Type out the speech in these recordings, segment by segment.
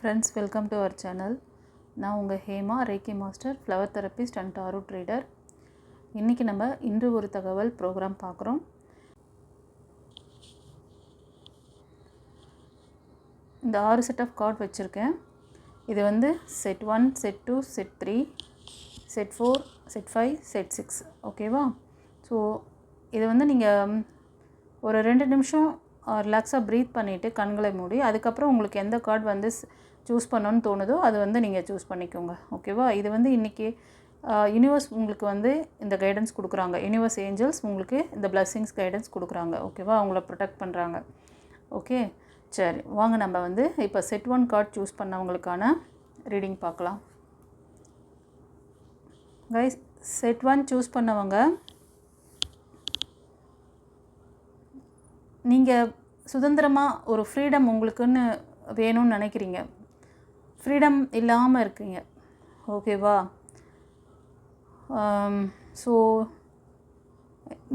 Friends welcome to our channel நான் உங்கள் Hema reiki master flower therapist and tarot reader இன்றைக்கி நம்ம இன்று ஒரு தகவல் ப்ரோக்ராம் பார்க்குறோம். இந்த ஆறு செட் ஆஃப் கார்டு வச்சுருக்கேன். இது வந்து set one set two set three set four set five set six ஓகேவா ஸோ இது வந்து நீங்கள் ஒரு ரெண்டு நிமிஷம் ரிலாக்ஸாக ப்ரீத் பண்ணிவிட்டு கண்களை மூடி அதுக்கப்புறம் உங்களுக்கு எந்த கார்டு வந்து சூஸ் பண்ணணும்னு தோணுதோ அது வந்து நீங்கள் சூஸ் பண்ணிக்கோங்க. ஓகேவா இது வந்து இன்றைக்கி யூனிவர்ஸ் உங்களுக்கு வந்து இந்த கைடன்ஸ் கொடுக்குறாங்க. யூனிவர்ஸ் ஏஞ்சல்ஸ் உங்களுக்கு இந்த பிளஸ்ஸிங்ஸ் கைடன்ஸ் கொடுக்குறாங்க. ஓகேவா அவங்கள ப்ரொடெக்ட் பண்ணுறாங்க ஓகே சரி. வாங்க நம்ம வந்து இப்போ செட் ஒன் கார்டு சூஸ் பண்ணவங்களுக்கான ரீடிங் பார்க்கலாம். கைஸ் செட் ஒன் சூஸ் பண்ணவங்க நீங்கள் சுதந்திரமாக ஒரு ஃப்ரீடம் உங்களுக்குன்னு வேணும்னு நினைக்கிறீங்க. ஃப்ரீடம் இல்லாமல் இருக்கீங்க. ஓகேவா ஸோ um,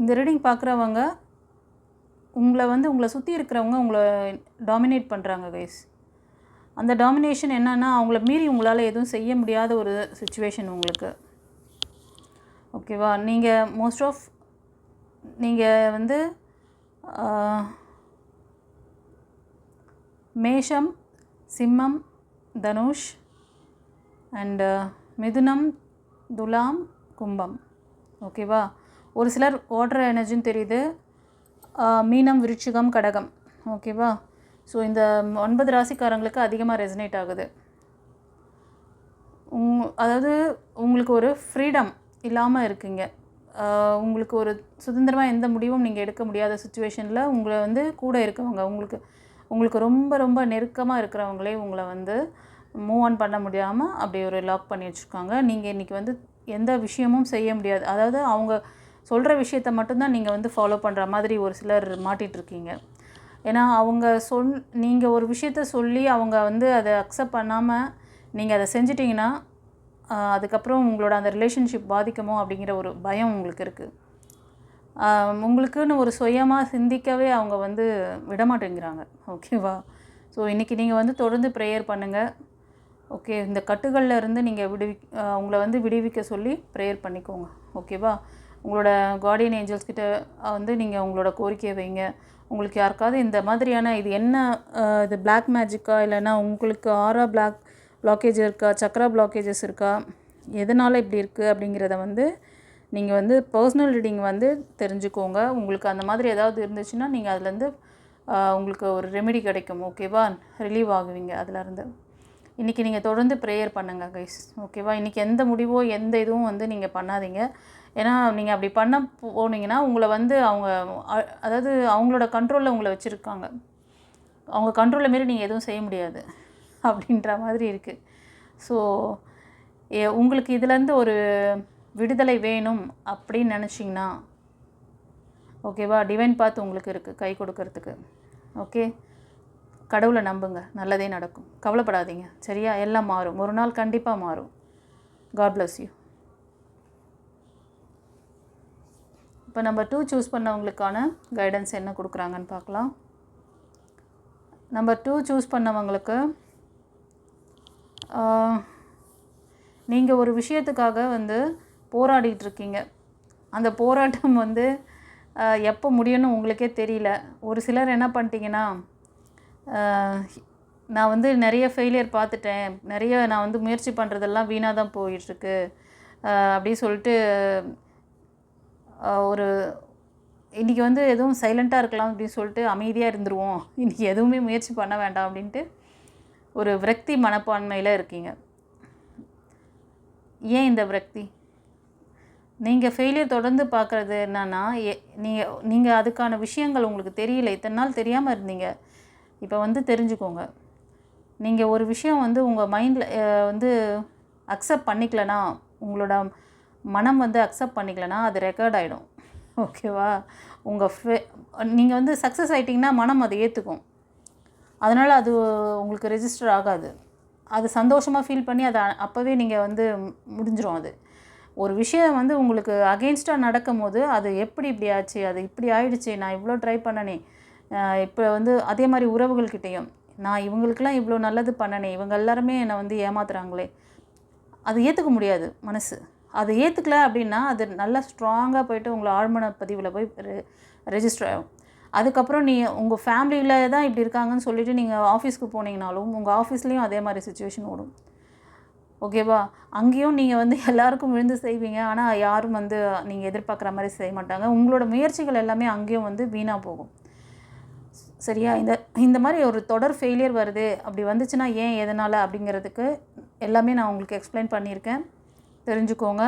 இந்த ரீடிங் பார்க்குறவங்க உங்களை வந்து உங்களை சுற்றி இருக்கிறவங்க உங்களை டாமினேட் பண்ணுறாங்க கைஸ் அந்த டாமினேஷன் என்னன்னா அவங்கள மீறி உங்களால் எதுவும் செய்ய முடியாத ஒரு சுச்சுவேஷன் உங்களுக்கு. ஓகேவா நீங்கள் மோஸ்ட் ஆஃப் நீங்கள் வந்து uh, மேஷம் சிம்மம் தனுஷ் அண்டு uh, மிதுனம் துலாம் கும்பம். ஓகேவா ஒரு சிலர் ஓடுற எனர்ஜின்னு தெரியுது. மீனம் விருச்சிகம் கடகம். ஓகேவா ஸோ இந்த ஒன்பது ராசிக்காரங்களுக்கு அதிகமாக ரெசனேட் ஆகுது. உங் அதாவது உங்களுக்கு ஒரு ஃப்ரீடம் இல்லாமல் இருக்கீங்க. உங்களுக்கு ஒரு சுதந்திரமாக எந்த முடிவும் நீங்கள் எடுக்க முடியாத சுச்சுவேஷனில் உங்களை வந்து கூட இருக்கவங்க உங்களுக்கு உங்களுக்கு ரொம்ப ரொம்ப நெருக்கமாக இருக்கிறவங்களே உங்களை வந்து மூவ் ஆன் பண்ண முடியாமல் அப்படி ஒரு லாக் பண்ணி வச்சுருக்காங்க. நீங்கள் இன்றைக்கி வந்து எந்த விஷயமும் செய்ய முடியாது. அதாவது அவங்க சொல்கிற விஷயத்த மட்டும்தான் நீங்கள் வந்து ஃபாலோ பண்ணுற மாதிரி ஒரு சிலர் மாட்டிகிட்ருக்கீங்க ஏன்னா அவங்க சொல் நீங்கள் ஒரு விஷயத்த சொல்லி அவங்க வந்து அதை அக்செப்ட் பண்ணாமல் நீங்கள் அதை செஞ்சிட்டிங்கன்னா அதுக்கப்புறம் உங்களோட அந்த ரிலேஷன்ஷிப் பாதிக்குமோ அப்படிங்கிற ஒரு பயம் உங்களுக்கு இருக்குது உங்களுக்குன்னு ஒரு சுயமாக சிந்திக்கவே அவங்க வந்து விடமாட்டேங்கிறாங்க. ஓகேவா? ஸோ இன்றைக்கி நீங்கள் வந்து தொடர்ந்து ப்ரேயர் பண்ணுங்கள் ஓகே இந்த கட்டுகளில் இருந்து நீங்கள் விடுவி உங்களை வந்து விடுவிக்க சொல்லி ப்ரேயர் பண்ணிக்கோங்க. ஓகேவா? உங்களோட கார்டியன் ஏஞ்சல்ஸ் கிட்ட வந்து நீங்கள் உங்களோட கோரிக்கையை வைங்க. உங்களுக்கு யாருக்காவது இந்த மாதிரியான இது என்ன இது பிளாக் மேஜிக்கா இல்லைன்னா உங்களுக்கு ஆரா பிளாக் பிளாக்கேஜ் இருக்கா சக்ரா பிளாக்கேஜஸ் இருக்கா எதனால் இப்படி இருக்குது அப்படிங்கிறத வந்து நீங்கள் வந்து பர்சனல் ரீடிங் வந்து தெரிஞ்சுக்கோங்க. உங்களுக்கு அந்த மாதிரி ஏதாவது இருந்துச்சுன்னா நீங்கள் அதுலேருந்து உங்களுக்கு ஒரு ரெமெடி கிடைக்கும். ஓகேவா ரிலீவ் ஆகுவீங்க அதுலேருந்து. இன்றைக்கி நீங்கள் தொடர்ந்து ப்ரேயர் பண்ணுங்கள் கைஸ் ஓகேவா இன்றைக்கி எந்த முடிவோ எந்த இதுவும் வந்து நீங்கள் பண்ணாதீங்க. ஏன்னா நீங்கள் அப்படி பண்ண போனீங்கன்னா உங்களை வந்து அவங்க அதாவது அவங்களோட கண்ட்ரோலில் உங்களை வச்சுருக்காங்க. அவங்க கண்ட்ரோலில் மாரி நீங்கள் எதுவும் செய்ய முடியாது. அப்படின்ற மாதிரி இருக்குது ஸோ உங்களுக்கு இதுலேருந்து ஒரு விடுதலை வேணும் அப்படின்னு நினச்சிங்கன்னா ஓகேவா? டிவைன் பார்த்து உங்களுக்கு இருக்குது கை கொடுக்கறதுக்கு. ஓகே? கடவுளை நம்புங்க. நல்லதே நடக்கும். கவலைப்படாதீங்க. சரியா? எல்லாம் மாறும். ஒரு நாள் கண்டிப்பாக மாறும். காட் பிளஸ் யூ இப்போ நம்பர் டூ சூஸ் பண்ணவங்களுக்கான கைடன்ஸ் என்ன கொடுக்குறாங்கன்னு பார்க்கலாம். நம்பர் டூ சூஸ் பண்ணவங்களுக்கு நீங்கள் ஒரு விஷயத்துக்காக வந்து போராடிட்டு இருக்கீங்க அந்த போராட்டம் வந்து எப்போ முடியும்னு உங்களுக்கே தெரியல. ஒரு சிலர் என்ன பண்ணிட்டீங்கன்னா நான் வந்து நிறைய ஃபெயிலியர் பார்த்துட்டேன். நிறைய நான் வந்து முயற்சி பண்ணுறதெல்லாம் வீணாக தான் போயிட்டுருக்கு. அப்படி சொல்லிட்டு ஒரு இன்றைக்கி வந்து எதுவும் சைலண்ட்டாக இருக்கலாம் அப்படின்னு சொல்லிட்டு அமைதியாக இருந்துருவோம். இன்றைக்கி எதுவுமே முயற்சி பண்ண வேண்டாம் அப்படின்ட்டு ஒரு விரக்தி மனப்பான்மையில் இருக்கீங்க. ஏன் இந்த விரக்தி? நீங்கள் ஃபெயிலியர் தொடர்ந்து பார்க்குறது என்னன்னா நீங்கள் நீங்கள் அதுக்கான விஷயங்கள் உங்களுக்கு தெரியல. இத்தனை நாள் தெரியாமல் இருந்தீங்க. இப்போ வந்து தெரிஞ்சுக்கோங்க. நீங்கள் ஒரு விஷயம் வந்து உங்கள் மைண்டில் வந்து அக்செப்ட் பண்ணிக்கலனா உங்களோட மனம் வந்து அக்செப்ட் பண்ணிக்கலனா அது ரெக்கார்ட் ஆகிடும் ஓகேவா உங்கள் ஃபே நீங்கள் வந்து சக்ஸஸ் ஆகிட்டிங்கன்னா மனம் அதை ஏற்றுக்கும் அதனால் அது உங்களுக்கு ரெஜிஸ்டர் ஆகாது. அது சந்தோஷமாக ஃபீல் பண்ணி அதை அப்போவே நீங்கள் வந்து முடிஞ்சிடும் அது. ஒரு விஷயம் வந்து உங்களுக்கு அகெயின்ஸ்டாக நடக்கும் போது அது எப்படி இப்படி ஆச்சு? அது இப்படி ஆயிடுச்சு. நான் இவ்வளோ ட்ரை பண்ணனே. இப்போ வந்து அதே மாதிரி உறவுகள்கிட்டையும் நான் இவங்களுக்கெல்லாம் இவ்வளோ நல்லது பண்ணனே. இவங்க எல்லாருமே என்னை வந்து ஏமாத்துறாங்களே. அது ஏற்றுக்க முடியாது மனசு. அதை ஏற்றுக்கல அப்படின்னா அது நல்லா ஸ்ட்ராங்காக போயிட்டு உங்களை ஆழ்மன பதிவில் போய் ரெஜிஸ்டர் ஆகும் அதுக்கப்புறம் நீ உங்கள் ஃபேமிலியில் தான் இப்படி இருக்காங்கன்னு சொல்லிட்டு நீங்கள் ஆஃபீஸ்க்கு போனீங்கனாலும் உங்கள் ஆஃபீஸ்லேயும் அதே மாதிரி சுச்சுவேஷன் ஓடும். ஓகேவா? அங்கேயும் நீங்கள் வந்து எல்லாருக்கும் விழுந்து செய்வீங்க. ஆனால் யாரும் வந்து நீங்கள் எதிர்பார்க்குற மாதிரி செய்ய மாட்டாங்க. உங்களோட முயற்சிகள் எல்லாமே அங்கேயும் வந்து வீணாக போகும். சரியா? இந்த இந்த மாதிரி ஒரு தொடர் ஃபெயிலியர் வருது. அப்படி வந்துச்சுன்னா ஏன் எதனால் அப்படிங்கிறதுக்கு எல்லாமே நான் உங்களுக்கு எக்ஸ்பிளைன் பண்ணியிருக்கேன். தெரிஞ்சுக்கோங்க.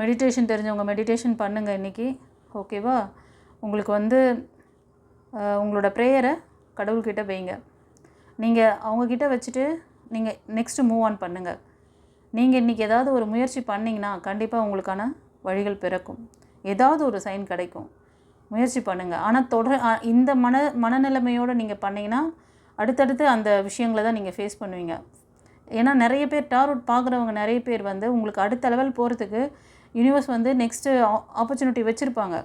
மெடிடேஷன் தெரிஞ்சவங்க மெடிடேஷன் பண்ணுங்கள் இன்றைக்கி ஓகேவா? உங்களுக்கு வந்து உங்களோட ப்ரேயரை கடவுள்கிட்ட வைங்க. நீங்கள் அவங்கக்கிட்ட வச்சுட்டு நீங்கள் நெக்ஸ்ட்டு மூவ் ஆன் பண்ணுங்கள் நீங்கள் இன்றைக்கி ஏதாவது ஒரு முயற்சி பண்ணிங்கன்னா கண்டிப்பாக உங்களுக்கான வழிகள் பிறக்கும். ஏதாவது ஒரு சைன் கிடைக்கும். முயற்சி பண்ணுங்கள் ஆனால் தொடர் இந்த மன மனநிலைமையோடு நீங்கள் பண்ணிங்கன்னா அடுத்தடுத்து அந்த விஷயங்களை தான் நீங்கள் ஃபேஸ் பண்ணுவீங்க. ஏன்னா நிறைய பேர் டார்வுட் பார்க்குறவங்க நிறைய பேர் வந்து உங்களுக்கு அடுத்த லெவல் போகிறதுக்கு யூனிவர்ஸ் வந்து நெக்ஸ்ட்டு ஆப்பர்ச்சுனிட்டி வச்சுருப்பாங்க.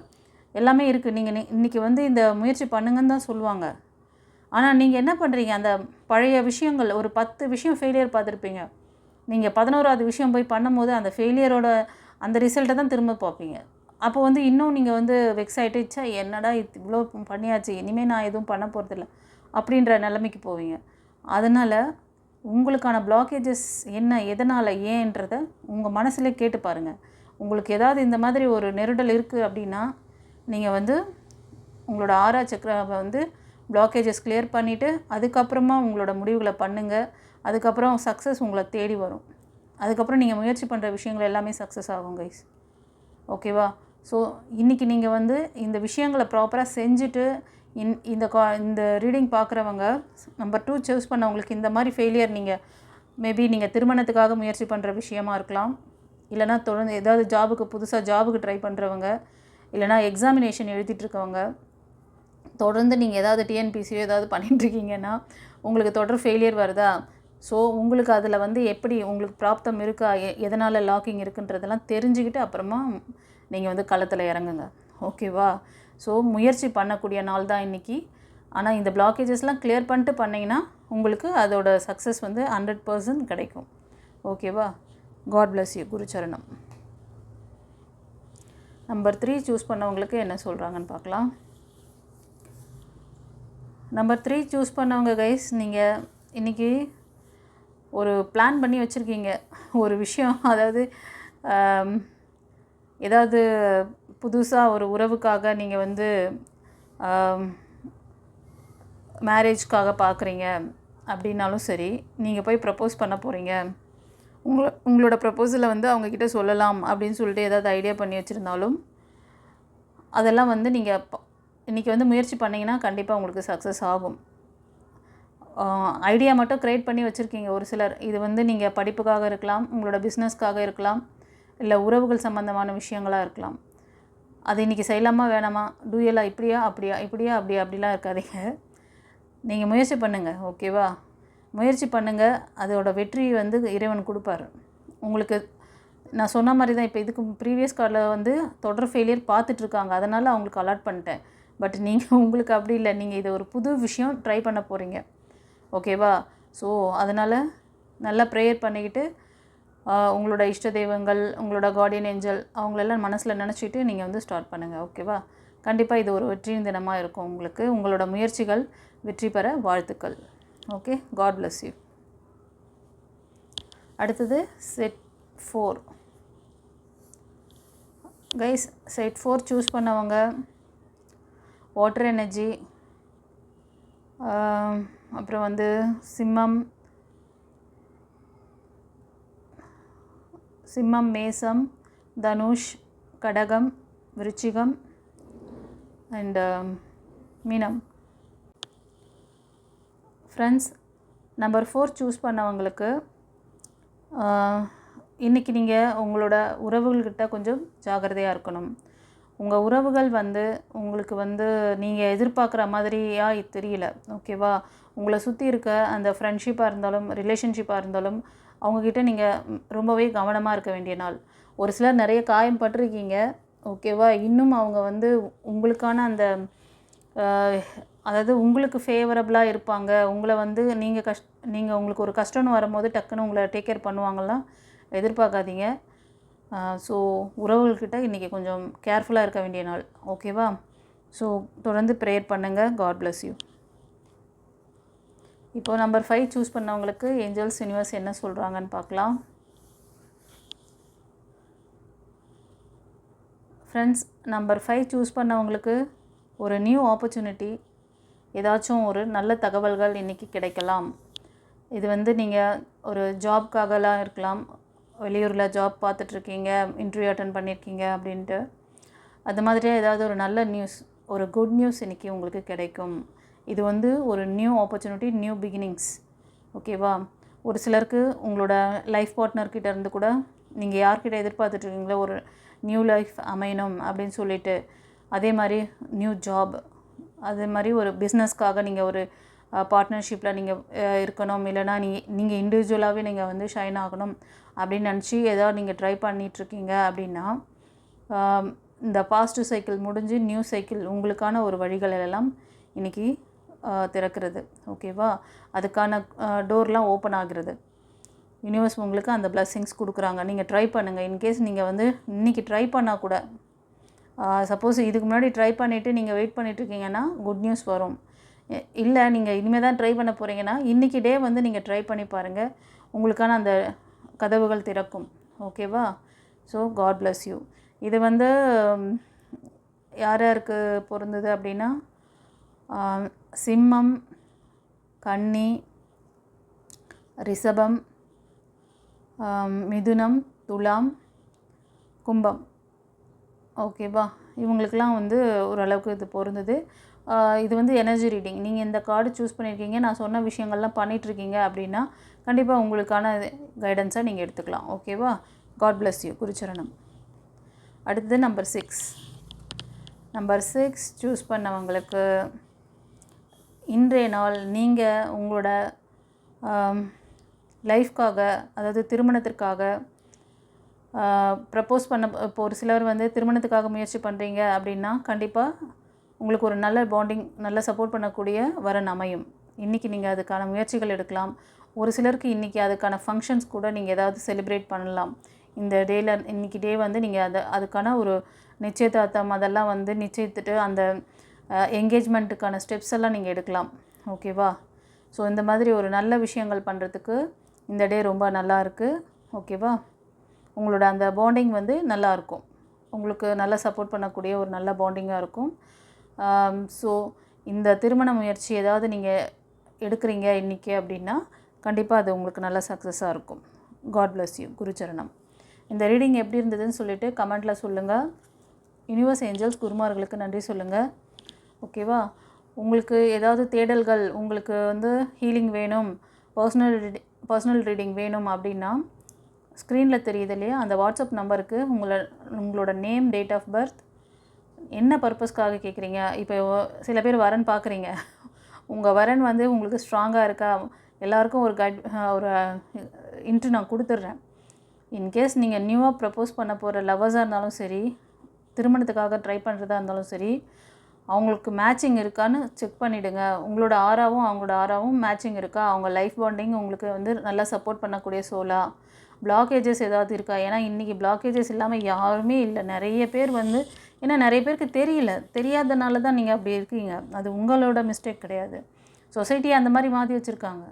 எல்லாமே இருக்குது நீங்கள் இன்றைக்கி வந்து இந்த முயற்சி பண்ணுங்கன்னு தான் சொல்லுவாங்க. ஆனால் நீங்கள் என்ன பண்ணுறீங்க அந்த பழைய விஷயங்கள் ஒரு பத்து விஷயம் ஃபெயிலியர் பார்த்துருப்பீங்க. நீங்கள் பதினோராவது விஷயம் போய் பண்ணும்போது அந்த ஃபெயிலியரோட அந்த ரிசல்ட்டை தான் திரும்ப பார்ப்பீங்க. அப்போ வந்து இன்னும் நீங்கள் வந்து வெக்ஸ் ஆகிட்டுச்சா என்னடா இவ்வளோ பண்ணியாச்சு இனிமேல் நான் எதுவும் பண்ண போகிறதில்ல அப்படின்ற நிலைமைக்கு போவீங்க. அதனால் உங்களுக்கான பிளாக்கேஜஸ் என்ன எதனால் ஏன்றத உங்கள் மனசுலே கேட்டு பாருங்கள் உங்களுக்கு ஏதாவது இந்த மாதிரி ஒரு நெருடல் இருக்குது அப்படின்னா நீங்கள் வந்து உங்களோட ஆறா சக்கராவை வந்து பிளாக்கேஜஸ் கிளியர் பண்ணிவிட்டு அதுக்கப்புறமா உங்களோட முடிவுகளை பண்ணுங்கள் அதுக்கப்புறம் சக்ஸஸ் உங்களை தேடி வரும். அதுக்கப்புறம் நீங்கள் முயற்சி பண்ணுற விஷயங்கள் எல்லாமே சக்ஸஸ் ஆகும் கைஸ் ஓகேவா ஸோ இன்றைக்கி நீங்கள் வந்து இந்த விஷயங்களை ப்ராப்பராக செஞ்சுட்டு இன் இந்த கா இந்த ரீடிங் பார்க்குறவங்க நம்பர் டூ சூஸ் பண்ணவங்களுக்கு இந்த மாதிரி ஃபெயிலியர் நீங்கள் மேபி நீங்கள் திருமணத்துக்காக முயற்சி பண்ணுற விஷயமா இருக்கலாம். இல்லைனா தொடர்ந்து ஏதாவது ஜாபுக்கு புதுசாக ஜாபுக்கு ட்ரை பண்ணுறவங்க இல்லைனா எக்ஸாமினேஷன் எழுதிட்டுருக்கவங்க தொடர்ந்து நீங்கள் ஏதாவது டிஎன்பிசியோ ஏதாவது பண்ணிட்டு இருக்கீங்கன்னா உங்களுக்கு தொடர் ஃபெயிலியர் வருதா? ஸோ உங்களுக்கு அதில் வந்து எப்படி உங்களுக்கு ப்ராப்தம் இருக்கா? எ எதனால் லாக்கிங் இருக்குன்றதெல்லாம் தெரிஞ்சுக்கிட்டு அப்புறமா நீங்கள் வந்து களத்தில் இறங்குங்க. ஓகேவா ஸோ முயற்சி பண்ணக்கூடிய நாள் தான் இன்றைக்கி ஆனால் இந்த பிளாக்கேஜஸ்லாம் கிளியர் பண்ணிட்டு பண்ணிங்கன்னா உங்களுக்கு அதோட சக்ஸஸ் வந்து ஹண்ட்ரட் பர்சன்ட் கிடைக்கும். ஓகேவா காட் பிளஸ் யூ குருச்சரணம். நம்பர் த்ரீ சூஸ் பண்ணவங்களுக்கு என்ன சொல்கிறாங்கன்னு பார்க்கலாம். நம்பர் த்ரீ சூஸ் பண்ணவங்க கைஸ் நீங்கள் இன்றைக்கி ஒரு பிளான் பண்ணி வச்சுருக்கீங்க. ஒரு விஷயம் அதாவது ஏதாவது புதுசாக ஒரு உறவுக்காக நீங்கள் வந்து மேரேஜ்க்காக பார்க்குறீங்க அப்படின்னாலும் சரி நீங்கள் போய் ப்ரப்போஸ் பண்ண போகிறீங்க உங்களை உங்களோட ப்ரப்போசலை வந்து அவங்கக்கிட்ட சொல்லலாம் அப்படின்னு சொல்லிட்டு ஏதாவது ஐடியா பண்ணி வச்சுருந்தாலும் அதெல்லாம் வந்து நீங்கள் இன்றைக்கி வந்து முயற்சி பண்ணிங்கன்னா கண்டிப்பாக உங்களுக்கு சக்ஸஸ் ஆகும். ஐடியா மட்டும் க்ரியேட் பண்ணி வச்சுருக்கீங்க. ஒரு சிலர் இது வந்து நீங்கள் படிப்புக்காக இருக்கலாம் உங்களோட பிஸ்னஸ்க்காக இருக்கலாம் இல்லை உறவுகள் சம்மந்தமான விஷயங்களாக இருக்கலாம். அது இன்றைக்கி செய்யலாமா வேணாமா? டூயலா இப்படியா அப்படியா இப்படியா அப்படியா அப்படிலாம் இருக்காதீங்க. நீங்கள் முயற்சி பண்ணுங்கள் ஓகேவா முயற்சி பண்ணுங்கள் அதோட வெற்றி வந்து இறைவன் கொடுப்பாரு. உங்களுக்கு நான் சொன்ன மாதிரி தான் இப்போ இதுக்கு ப்ரீவியஸ் கார்டில் வந்து தொடர் ஃபெயிலியர் பார்த்துட்ருக்காங்க அதனால் அவங்களுக்கு அலாட் பண்ணிட்டேன். பட் நீங்கள் உங்களுக்கு அப்படி இல்லை. நீங்கள் இதை ஒரு புது விஷயம் ட்ரை பண்ண போகிறீங்க ஓகேவா? ஸோ அதனால் நல்லா ப்ரேயர் பண்ணிக்கிட்டு உங்களோட இஷ்ட தெய்வங்கள் உங்களோட கார்டியன் ஏஞ்சல் அவங்களெல்லாம் மனசில் நினச்சிட்டு நீங்கள் வந்து ஸ்டார்ட் பண்ணுங்கள் ஓகேவா? கண்டிப்பாக இது ஒரு வெற்றியின் தினமாக இருக்கும் உங்களுக்கு. உங்களோட முயற்சிகள் வெற்றி பெற வாழ்த்துக்கள். ஓகே காட் பிளஸ் யூ அடுத்தது set four guys set four choose பண்ணவங்க. வாட்டர் எனர்ஜி அப்புறம் வந்து சிம்மம் சிம்மம் மேசம் தனுஷ் கடகம் விருச்சிகம் அண்டு um, மீனம். ஃப்ரெண்ட்ஸ் நம்பர் ஃபோர் சூஸ் பண்ணவங்களுக்கு இன்றைக்கி நீங்கள் உங்களோட உறவுகள்கிட்ட கொஞ்சம் ஜாக்கிரதையாக இருக்கணும். உங்கள் உறவுகள் வந்து உங்களுக்கு வந்து நீங்கள் எதிர்பார்க்குற மாதிரியாக இது தெரியல ஓகேவா உங்களை சுற்றி இருக்க அந்த ஃப்ரெண்ட்ஷிப்பாக இருந்தாலும் ரிலேஷன்ஷிப்பாக இருந்தாலும் அவங்கக்கிட்ட நீங்கள் ரொம்பவே கவனமாக இருக்க வேண்டிய நாள். ஒரு சிலர் நிறைய காயம் பட்டிருக்கீங்க. ஓகேவா இன்னும் அவங்க வந்து உங்களுக்கான அந்த அதாவது உங்களுக்கு ஃபேவரபுளாக இருப்பாங்க. உங்களை வந்து நீங்கள் கஷ் நீங்கள் உங்களுக்கு ஒரு கஷ்டம்னு வரும்போது டக்குன்னு உங்களை டேக் கேர் பண்ணுவாங்கலாம் எதிர்பார்க்காதீங்க. ஸோ உறவுகள்கிட்ட இன்றைக்கி கொஞ்சம் கேர்ஃபுல்லாக இருக்க வேண்டிய நாள். ஓகேவா ஸோ தொடர்ந்து ப்ரேயர் பண்ணுங்கள் காட் பிளஸ் யூ இப்போ நம்பர் ஃபைவ் சூஸ் பண்ணவங்களுக்கு ஏஞ்சல்ஸ் யூனிவர்ஸ் என்ன சொல்கிறாங்கன்னு பார்க்கலாம். ஃப்ரெண்ட்ஸ் நம்பர் ஃபைவ் சூஸ் பண்ணவங்களுக்கு ஒரு நியூ ஆப்பர்ச்சுனிட்டி ஏதாச்சும் ஒரு நல்ல தகவல்கள் இன்றைக்கி கிடைக்கலாம். இது வந்து நீங்கள் ஒரு ஜாப்க்காகலாம் இருக்கலாம். வெளியூரில் ஜாப் பார்த்துட்ருக்கீங்க இன்டர்வியூ அட்டன் பண்ணியிருக்கீங்க அப்படின்ட்டு. அது மாதிரியே ஏதாவது ஒரு நல்ல நியூஸ் ஒரு குட் நியூஸ் இன்றைக்கி உங்களுக்கு கிடைக்கும். இது வந்து ஒரு நியூ ஆப்பர்ச்சுனிட்டி நியூ பிகினிங்ஸ் ஓகேவா ஒரு சிலருக்கு உங்களோட லைஃப் பார்ட்னர்கிட்ட இருந்து கூட நீங்கள் யார்கிட்ட எதிர்பார்த்துட்ருக்கீங்களோ ஒரு நியூ லைஃப் அமையணும் அப்படின்னு சொல்லிட்டு அதே மாதிரி நியூ ஜாப் அதே மாதிரி ஒரு பிஸ்னஸ்க்காக நீங்கள் ஒரு பார்ட்னர்ஷிப்பில் நீங்கள் இருக்கணும். இல்லைனா நீங்கள் நீங்கள் இண்டிவிஜுவலாகவே நீங்கள் வந்து ஷைன் ஆகணும் அப்படின்னு நினச்சி ஏதாவது நீங்கள் ட்ரை பண்ணிகிட்ருக்கீங்க அப்படின்னா இந்த பாசிட்டிவ் சைக்கிள் முடிஞ்சு நியூ சைக்கிள் உங்களுக்கான ஒரு வழிகள் எல்லாம் இன்றைக்கி திறக்கிறது. ஓகேவா அதுக்கான டோர்லாம் ஓப்பன் ஆகிறது. யூனிவர்ஸ் உங்களுக்கு அந்த பிளஸ்ஸிங்ஸ் கொடுக்குறாங்க. நீங்கள் ட்ரை பண்ணுங்கள் இன்கேஸ் நீங்கள் வந்து இன்றைக்கி ட்ரை பண்ணால் கூட சப்போஸ் இதுக்கு முன்னாடி ட்ரை பண்ணிவிட்டு நீங்கள் வெயிட் பண்ணிகிட்ருக்கீங்கன்னா குட் நியூஸ் வரும். இல்லை நீங்கள் இனிமேல் தான் ட்ரை பண்ண போகிறீங்கன்னா இன்றைக்கி டே வந்து நீங்கள் ட்ரை பண்ணி பாருங்கள் உங்களுக்கான அந்த கதவுகள் திறக்கும். ஓகேவா ஸோ காட் பிளஸ் யூ இது வந்து யார் யாருக்கு பொருந்தது அப்படின்னா சிம்மம் கன்னி ரிஷபம் மிதுனம் துலாம் கும்பம். ஓகேவா? இவங்களுக்கெல்லாம் வந்து ஓரளவுக்கு இது பொருந்தது. இது வந்து எனர்ஜி ரீடிங் நீங்கள் இந்த கார்டு சூஸ் பண்ணியிருக்கீங்க நான் சொன்ன விஷயங்கள்லாம் பண்ணிகிட்ருக்கீங்க அப்படின்னா கண்டிப்பாக உங்களுக்கான கைடன்ஸாக நீங்கள் எடுத்துக்கலாம். ஓகேவா? காட் பிளஸ் யூ குருச்சரணம். அடுத்தது number six number six choose பண்ணவங்களுக்கு இன்றைய நாள் நீங்கள் உங்களோட லைஃப்காக அதாவது திருமணத்திற்காக ப்ரப்போஸ் பண்ண இப்போ ஒரு சிலர் வந்து திருமணத்துக்காக முயற்சி பண்ணுறீங்க அப்படின்னா கண்டிப்பாக உங்களுக்கு ஒரு நல்ல பாண்டிங் நல்ல சப்போர்ட் பண்ணக்கூடிய வரன் அமையும். இன்றைக்கி நீங்கள் அதுக்கான முயற்சிகள் எடுக்கலாம். ஒரு சிலருக்கு இன்றைக்கி அதுக்கான ஃபங்க்ஷன்ஸ் கூட நீங்கள் ஏதாவது செலிப்ரேட் பண்ணலாம். இந்த டேயில் இன்றைக்கி டே வந்து நீங்கள் அதை அதுக்கான ஒரு நிச்சயதார்த்தம் அதெல்லாம் வந்து நிச்சயித்துட்டு அந்த என்கேஜ்மெண்ட்டுக்கான ஸ்டெப்ஸ் எல்லாம் நீங்கள் எடுக்கலாம். ஓகேவா ஸோ இந்த மாதிரி ஒரு நல்ல விஷயங்கள் பண்ணுறதுக்கு இந்த டே ரொம்ப நல்லா இருக்குது ஓகேவா உங்களோட அந்த பாண்டிங் வந்து நல்லா இருக்கும். உங்களுக்கு நல்லா சப்போர்ட் பண்ணக்கூடிய ஒரு நல்ல பாண்டிங்காக இருக்கும். Um, ஸோ இந்த திருமண முயற்சி ஏதாவது நீங்கள் எடுக்கிறீங்க இன்றைக்கி அப்படின்னா கண்டிப்பாக அது உங்களுக்கு நல்ல சக்ஸஸாக இருக்கும். காட் பிளஸ் யூ குருச்சரணம். இந்த ரீடிங் எப்படி இருந்ததுன்னு சொல்லிட்டு கமெண்ட்டில் சொல்லுங்கள் யூனிவர்ஸ் ஏஞ்சல்ஸ் குருமார்களுக்கு நன்றி சொல்லுங்கள் ஓகேவா? உங்களுக்கு ஏதாவது தேடல்கள் உங்களுக்கு வந்து ஹீலிங் வேணும் பர்சனல் ரீடி பர்சனல் ரீடிங் வேணும் அப்படின்னா ஸ்க்ரீனில் தெரியுது இல்லையா? அந்த வாட்ஸ்அப் நம்பருக்கு உங்களை உங்களோட நேம் டேட் ஆஃப் பர்த் என்ன பர்பஸ்க்காக கேட்குறீங்க இப்போ சில பேர் வரன் பார்க்குறீங்க உங்கள் வரன் வந்து உங்களுக்கு ஸ்ட்ராங்காக இருக்கா? எல்லாருக்கும் ஒரு கைட் ஒரு இன்ட்ரு நான் கொடுத்துட்றேன் இன்கேஸ் நீங்கள் நியூவாக ப்ரப்போஸ் பண்ண போகிற லவர்ஸாக இருந்தாலும் சரி திருமணத்துக்காக ட்ரை பண்ணுறதா இருந்தாலும் சரி அவங்களுக்கு மேட்சிங் இருக்கான்னு செக் பண்ணிவிடுங்க உங்களோட ஆறாவும் அவங்களோட ஆறாவும் மேட்சிங் இருக்கா? அவங்க லைஃப் பாண்டிங் உங்களுக்கு வந்து நல்லா சப்போர்ட் பண்ணக்கூடிய சோலா பிளாக்கேஜஸ் ஏதாவது இருக்கா? ஏன்னா இன்றைக்கி பிளாக்கேஜஸ் இல்லாமல் யாருமே இல்லை. நிறைய பேர் வந்து ஏன்னா நிறைய பேருக்கு தெரியல. தெரியாதனால தான் நீங்கள் அப்படி இருக்கீங்க. அது உங்களோட மிஸ்டேக் கிடையாது. சொசைட்டி அந்த மாதிரி மாற்றி வச்சுருக்காங்க.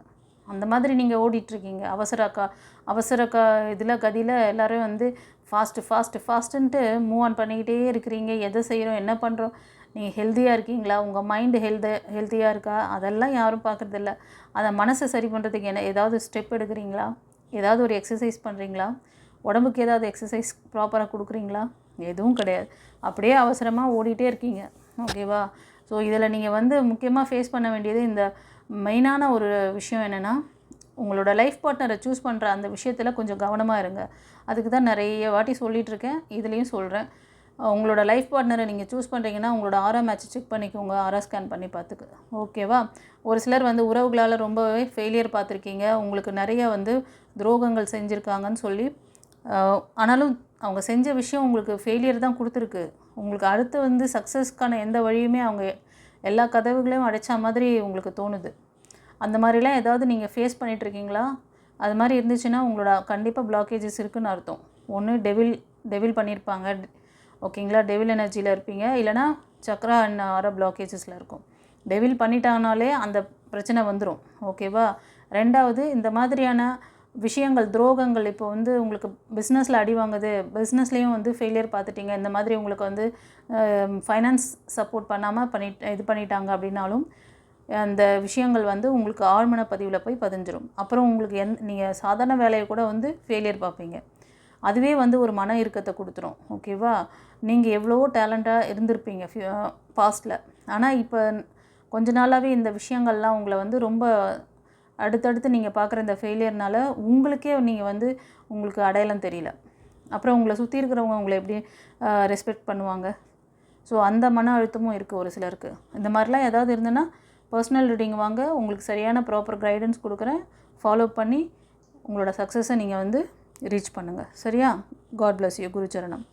அந்த மாதிரி நீங்கள் ஓடிட்டுருக்கீங்க. அவசர கா அவசர கா இதில் கதியில் எல்லோரும் வந்து ஃபாஸ்ட்டு ஃபாஸ்ட்டு ஃபாஸ்ட்டுன்ட்டு மூவ் ஆன் பண்ணிக்கிட்டே இருக்கிறீங்க. எதை செய்கிறோம் என்ன பண்ணுறோம் நீங்கள் ஹெல்த்தியாக இருக்கீங்களா? உங்கள் மைண்டு ஹெல்த ஹெல்த்தியாக இருக்கா? அதெல்லாம் யாரும் பார்க்குறதில்ல. அதை மனசை சரி பண்ணுறதுக்கு என்ன ஏதாவது ஸ்டெப் எடுக்கிறீங்களா? ஏதாவது ஒரு எக்ஸசைஸ் பண்ணுறீங்களா உடம்புக்கு ஏதாவது எக்ஸசைஸ் ப்ராப்பராக கொடுக்குறீங்களா? எதுவும் கிடையாது. அப்படியே அவசரமாக ஓடிட்டே இருக்கீங்க. ஓகேவா ஸோ இதில் நீங்கள் வந்து முக்கியமாக ஃபேஸ் பண்ண வேண்டியது இந்த மெயினான ஒரு விஷயம் என்னென்னா உங்களோட லைஃப் பார்ட்னரை சூஸ் பண்ணுற அந்த விஷயத்தில் கொஞ்சம் கவனமாக இருங்க. அதுக்கு தான் நிறைய வாட்டி சொல்லிகிட்ருக்கேன் இதுலேயும் சொல்கிறேன் உங்களோட லைஃப் பார்ட்னரை நீங்கள் சூஸ் பண்ணுறீங்கன்னா உங்களோட ஆரா மேட்ச் செக் பண்ணிக்கோங்க. ஆரா ஸ்கேன் பண்ணி பார்த்துக்கு. ஓகேவா ஒரு சிலர் வந்து உறவுகளால் ரொம்பவே ஃபெயிலியர் பார்த்துருக்கீங்க. உங்களுக்கு நிறைய வந்து துரோகங்கள் செஞ்சுருக்காங்கன்னு சொல்லி ஆனாலும் அவங்க செஞ்ச விஷயம் உங்களுக்கு ஃபெயிலியர் தான் கொடுத்துருக்கு. உங்களுக்கு அடுத்து வந்து சக்ஸஸ்க்கான எந்த வழியுமே அவங்க எல்லா கதவுகளையும் அடைச்ச மாதிரி உங்களுக்கு தோணுது. அந்த மாதிரிலாம் ஏதாவது நீங்கள் ஃபேஸ் பண்ணிகிட்ருக்கீங்களா அது மாதிரி இருந்துச்சுன்னா உங்களோட கண்டிப்பாக பிளாக்கேஜஸ் இருக்குதுன்னு அர்த்தம். ஒன்று டெவில் டெவில் பண்ணியிருப்பாங்க ஓகேங்களா? டெவில் எனர்ஜியில் இருப்பீங்க. இல்லைனா சக்ரா அண்ட் ஆர பிளாக்கேஜஸில் இருக்கும். டெவில் பண்ணிட்டாங்கனாலே அந்த பிரச்சனை வந்துடும் ஓகேவா ரெண்டாவது இந்த மாதிரியான விஷயங்கள் துரோகங்கள் இப்போ வந்து உங்களுக்கு பிஸ்னஸில் அடி வாங்குது. பிஸ்னஸ்லேயும் வந்து ஃபெயிலியர் பார்த்துட்டீங்க. இந்த மாதிரி உங்களுக்கு வந்து ஃபைனான்ஸ் சப்போர்ட் பண்ணாமல் பண்ணி இது பண்ணிட்டாங்க அப்படின்னாலும் அந்த விஷயங்கள் வந்து உங்களுக்கு ஆழ்மன பதிவில் போய் பதிஞ்சிரும். அப்புறம் உங்களுக்கு எந் நீங்கள் சாதாரண வேலையை கூட வந்து ஃபெயிலியர் பார்ப்பீங்க. அதுவே வந்து ஒரு மன இறுக்கத்தை கொடுத்துரும். ஓகேவா நீங்கள் எவ்வளவோ டேலண்ட்டாக இருந்திருப்பீங்க பாஸ்ட்டில் ஆனால் இப்போ கொஞ்ச நாளாகவே இந்த விஷயங்கள்லாம் உங்களை வந்து ரொம்ப அடுத்தடுத்து நீங்கள் பார்க்குற இந்த ஃபெயிலியர்னால உங்களுக்கே நீங்கள் வந்து உங்களுக்கு அடையாளம் தெரியல. அப்புறம் உங்களை சுற்றி இருக்கிறவங்க உங்களை எப்படி ரெஸ்பெக்ட் பண்ணுவாங்க? ஸோ அந்த மன அழுத்தமும் இருக்குது ஒரு சிலருக்கு. இந்த மாதிரிலாம் ஏதாவது இருந்ததுன்னா பர்சனல் ரீடிங் வாங்க உங்களுக்கு சரியான ப்ராப்பர் கைடன்ஸ் கொடுக்குறேன். ஃபாலோ பண்ணி உங்களோட சக்ஸஸை நீங்கள் வந்து ரீச் பண்ணுங்கள் சரியா? God bless you குருச்சரணம்.